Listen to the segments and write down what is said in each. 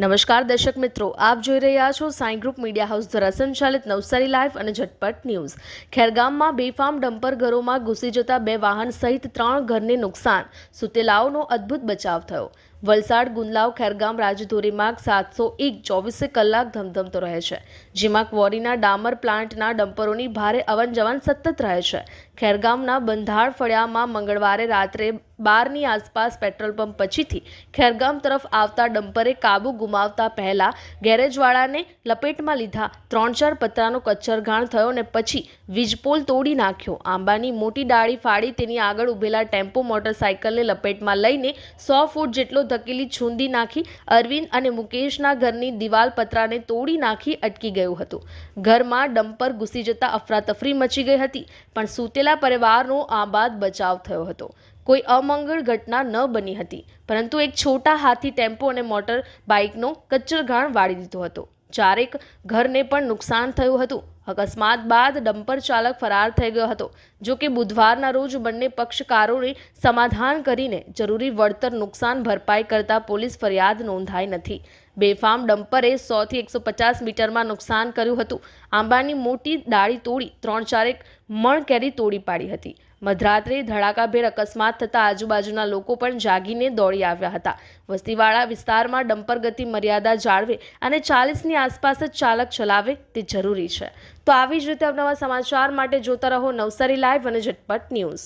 નમસ્કાર દર્શક મિત્રો, આપ જોઈ રહ્યા છો સાઈ ગ્રુપ મીડિયા હાઉસ દ્વારા સંચાલિત નવસારી લાઈવ અને ઝટપટ ન્યૂઝ. ખેરગામમાં બેફામ ડમ્પર ઘરોમાં ઘૂસી જતા બે વાહન સહિત ત્રણ ઘરને નુકસાન. સુતેલાઓનો અદ્ભુત બચાવ થયો. વલસાડ, ગુંદલાવ, ખેરગામ રાજધોરી માર્ગ સાતસો એક ચોવીસે કલાક ધમધમતો રહે છે. જેમાં ક્વોરીના ડામર પ્લાન્ટના ડમ્પરોની ભારે અવન જવન સતત રહે છે. ખેરગામના બંધાળ ફળિયામાં મંગળવારે રાત્રે બારની આસપાસ પેટ્રોલ પંપ પછીથી ખેરગામ તરફ આવતા ડમ્પરે કાબુ ગુમાવતા પહેલા ગેરેજવાળાને લપેટમાં લીધા. ત્રણ ચાર પતરાનો કચ્છરઘાણ થયો ને પછી વીજપોલ તોડી નાખ્યો. આંબાની મોટી ડાળી ફાડી તેની આગળ ઊભેલા ટેમ્પો, મોટરસાયકલને લપેટમાં લઈને સો ફૂટ જેટલો ધકેલી છૂંદી નાખી અરવિંદ અને મુકેશના ઘરની દિવાલ પતરાને તોડી નાખી અટકી ગયું હતું. ઘરમાં ડમ્પર ઘૂસી જતા અફરાતફરી મચી ગઈ હતી, પણ સૂતેલા પરિવારનો આ બાદ બચાવ થયો હતો. કોઈ અમંગળ ઘટના ન બની હતી, પરંતુ એક છોટા હાથી ટેમ્પો અને મોટર બાઇકનો કચ્ચરઘાણ વાળી દીધો હતો. ચારેક ઘરને પણ નુકસાન થયું હતું. અકસ્માત બાદ ડમ્પર ચાલક ફરાર થઈ ગયો હતો. જો કે બુધવારના રોજ બંને પક્ષકારોને સમાધાન કરીને જરૂરી વળતર નુકસાન ભરપાઈ કરતા પોલીસ ફરિયાદ નોંધાઈ નથી. બેફામ ડમ્પરે સોથી એકસો પચાસ મીટરમાં નુકસાન કર્યું હતું. આંબાની મોટી ડાળી તોડી ત્રણ ચારેક મણ કેરી તોડી પાડી હતી. મધરાત્રે ધડાકાભેર અકસ્માત થતાં આજુબાજુના લોકો પણ જાગીને દોડી આવ્યા હતા. વસ્તીવાળા વિસ્તારમાં ડમ્પર ગતિ મર્યાદા જાળવે અને ચાલીસની આસપાસ જ ચાલક ચલાવે તે જરૂરી છે. તો આવી જ રીતે અવનવા સમાચાર માટે જોતા રહો નવસારી લાઈવ અને ઝટપટ ન્યૂઝ.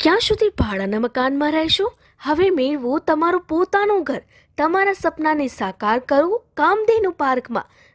ક્યાં સુધી ભાડાના મકાનમાં રહેશો? હવે મેળવો તમારું પોતાનું ઘર. તમારા સપનાને સાકાર કરવું કામધેનુ પાર્કમાં.